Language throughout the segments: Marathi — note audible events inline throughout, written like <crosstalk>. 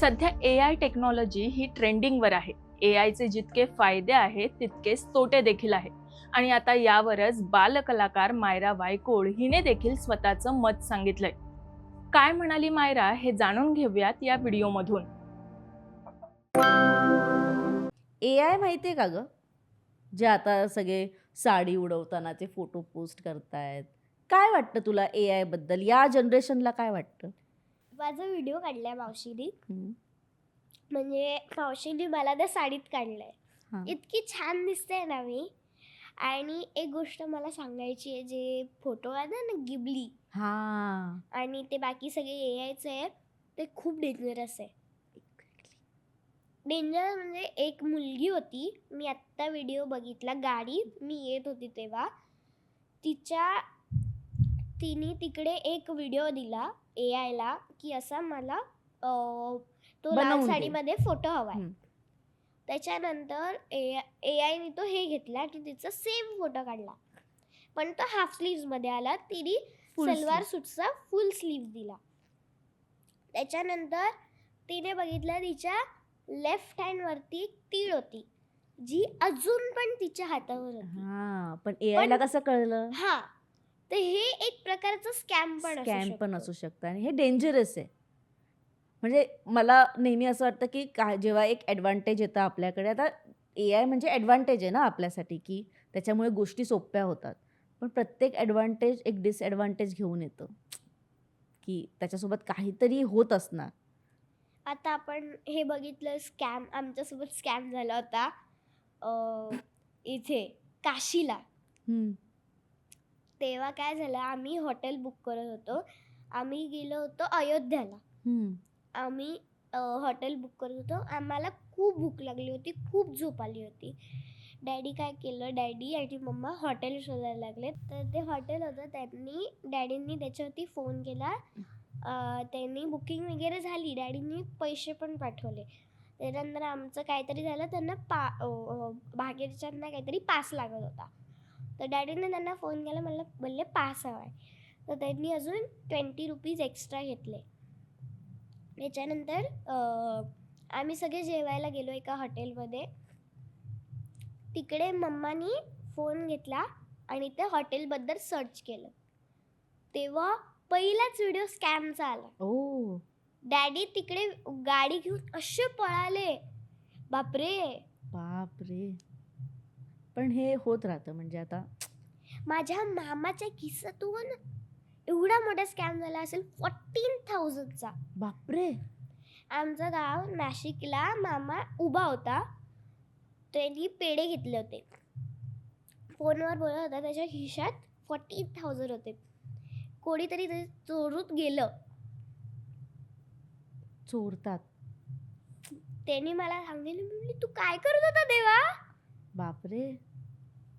सध्या ए आय टेक्नॉलॉजी ही ट्रेंडिंगवर आहे. ए आयचे जितके फायदे आहेत तितकेच तोटे देखील आहे आणि आता यावरच बालकलाकार मायरा वायकोड हिने देखील स्वतःचं मत सांगितलंय. काय म्हणाली मायरा हे जाणून घेऊयात या व्हिडिओमधून. ए आय माहिती आहे का गं? जे आता सगळे साडी उडवतानाचे फोटो पोस्ट करतायत. काय वाटतं तुला ए आयबद्दल? या जनरेशनला काय वाटतं? माझा व्हिडिओ काढलाय मावशीने. म्हणजे मावशीने मला त्या साडीत. काढलंय. इतकी छान दिसते ना मी. आणि एक गोष्ट मला सांगायची आहे जे फोटो आहे ना गिबली. हा. आणि ते बाकी सगळे ए आयचे आहे ते खूप डेंजरस आहे. डेंजर म्हणजे एक मुलगी होती मी आत्ता व्हिडिओ बघितला गाडीत मी येत होती तेव्हा. तिच्या तिने तिकडे एक व्हिडिओ दिला ए आयला की असा मला अं, तो लाल बनवून दे. साडीमध्ये फोटो हवा आहे हम्म. त्याच्यानंतर ए ए आयने तो हे घेतला आणि तिचा सेम फोटो काढला पण तो हाफ स्लीव्समध्ये आला तिने Full सलवार. सूटचा फुल स्लीव दिला त्याच्यानंतर तिने बघितलं तिच्या लेफ्ट हँडवरती एक तीळ होती जी अजून पण तिच्या हातावर होती हा पण ए आयला कसं कळलं हा तर हे एक प्रकारचं स्कॅम पण स्कॅम पण. असू शकतं आणि हे डेंजरस आहे. म्हणजे मला नेहमी असं वाटतं की का जेव्हा एक ॲडव्हान्टेज येतं आपल्याकडे आता ए आय म्हणजे ॲडव्हान्टेज आहे ना आपल्यासाठी की त्याच्यामुळे गोष्टी सोप्या होतात. पण प्रत्येक ॲडव्हान्टेज एक डिसॲडव्हान्टेज घेऊन येतं. की त्याच्यासोबत काहीतरी होत असणार. आता आपण हे बघितलं स्कॅम आमच्यासोबत स्कॅम झाला होता. इथे काशीला. तेव्हा काय झालं आम्ही हॉटेल बुक करत होतो. आम्ही गेलो होतो अयोध्याला. हम्म. आम्ही हॉटेल बुक करत होतो. आम्हाला खूप भूक लागली होती खूप झोप आली होती. डॅडी काय केलं डॅडी आणि मम्मा हॉटेल शोधायला लागले. तर ते हॉटेल होतं त्यांनी डॅडींनी त्याच्यावरती फोन केला. अं, त्यांनी बुकिंग वगैरे झाली. डॅडींनी पैसे पण पाठवले. त्याच्यानंतर आमचं काहीतरी झालं त्यांना पा बाकीच्यांना काहीतरी पास लागत होता. तर डॅडीने त्यांना फोन केला मला बोलले पास हवा आहे. तर त्यांनी अजून ट्वेंटी रुपीज एक्स्ट्रा घेतले. त्याच्यानंतर आम्ही सगळे जेवायला गेलो एका हॉटेलमध्ये तिकडे मम्मानी फोन घेतला आणि त्या हॉटेलबद्दल सर्च केलं. तेव्हा पहिलाच व्हिडिओ स्कॅमचा आला. ओ. डॅडी तिकडे गाडी घेऊन असे पळाले. बापरे! बाप रे पण हे होत राहतं म्हणजे आता माझ्या मामाच्या किस्सातून एवढा मोठा स्कॅम झाला असेल फोर्टीन थाउजंडचा बापरे! आमचं गाव नाशिकला मामा उभा होता. त्यांनी पेढे घेतले होते. फोनवर बोलत होता त्याच्या खिशात फोर्टीन थाउजंड होते. कोणीतरी ते चोरून गेलं. चोरतात. त्यांनी मला सांगितलं मी म्हणली, तू काय करत होता देवा? बापरे.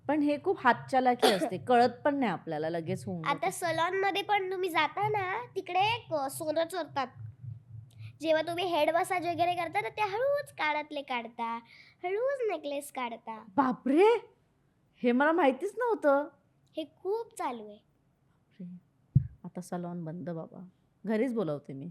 पण हे खूप हातचालाकी असते. <coughs> कळत पण नाही आपल्याला लगेच होऊन आता. सलॉनमध्ये पण तुम्ही जाता ना तिकडे क- सोनं चोरतात. जेव्हा तुम्ही हेड मसाज वगैरे करता तर ते हळूच काढातले काढता हळूच नेकलेस काढता. बापरे! हे मला माहितीच नव्हतं. हे खूप चालू आहे. बापरे. आता सलॉन बंद बाबा. घरीच बोलवते मी.